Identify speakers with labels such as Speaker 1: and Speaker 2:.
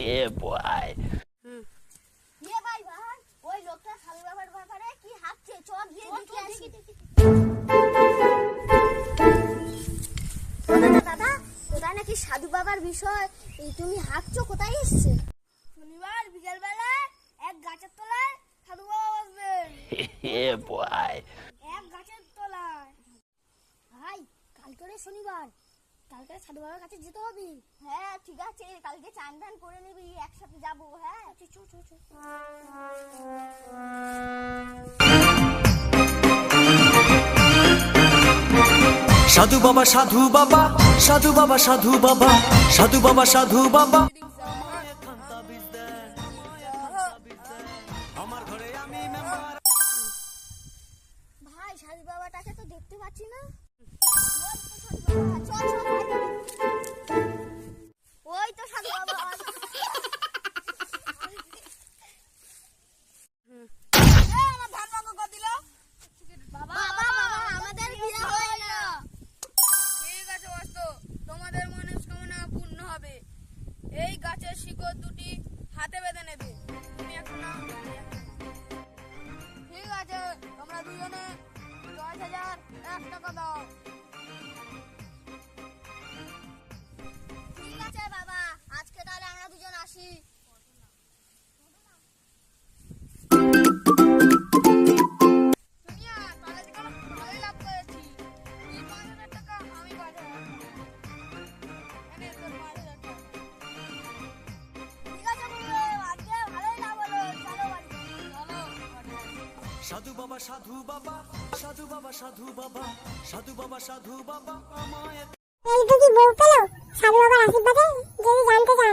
Speaker 1: yeah, boy.
Speaker 2: এ ভাই ভাই ওই লোকটা সাধু বাবার ব্যাপারে কি হাঁকছে চ গিয়ে দেখে আসি। দাদা দাদা কোথায় নাকি সাধু বাবার বিষয়? তুমি হাঁকছো কোথায় এসছে? শনিবার বিকেলবেলা এক গাছের তলায় সাধু বাবা বসবেন। এক গাছের তলায়। ভাই কালকে শনিবার। কালকে সাধু বাবার কাছে যেতে হবে। হ্যাঁ কালকে চান ধান করে নিবি একসাথে যাব হ্যাঁ চো চো চো
Speaker 3: সাধু বাবা সাধু বাবা সাধু বাবা সাধু বাবা সাধু বাবা সাধু বাবা
Speaker 2: ভাই সাধু বাবাটাকে তো দেখতে পাচ্ছি না ওই তো
Speaker 4: দুজনে দশ হাজার এক টাকা দাও।
Speaker 3: সাধু বাবা সাধু বাবা সাধু বাবা সাধু বাবা সাধু বাবা সাধু বাবা, আমায়
Speaker 5: এই দুটি বউ পেল? সাধু বাবার আশীর্বাদে যদি জানতে চান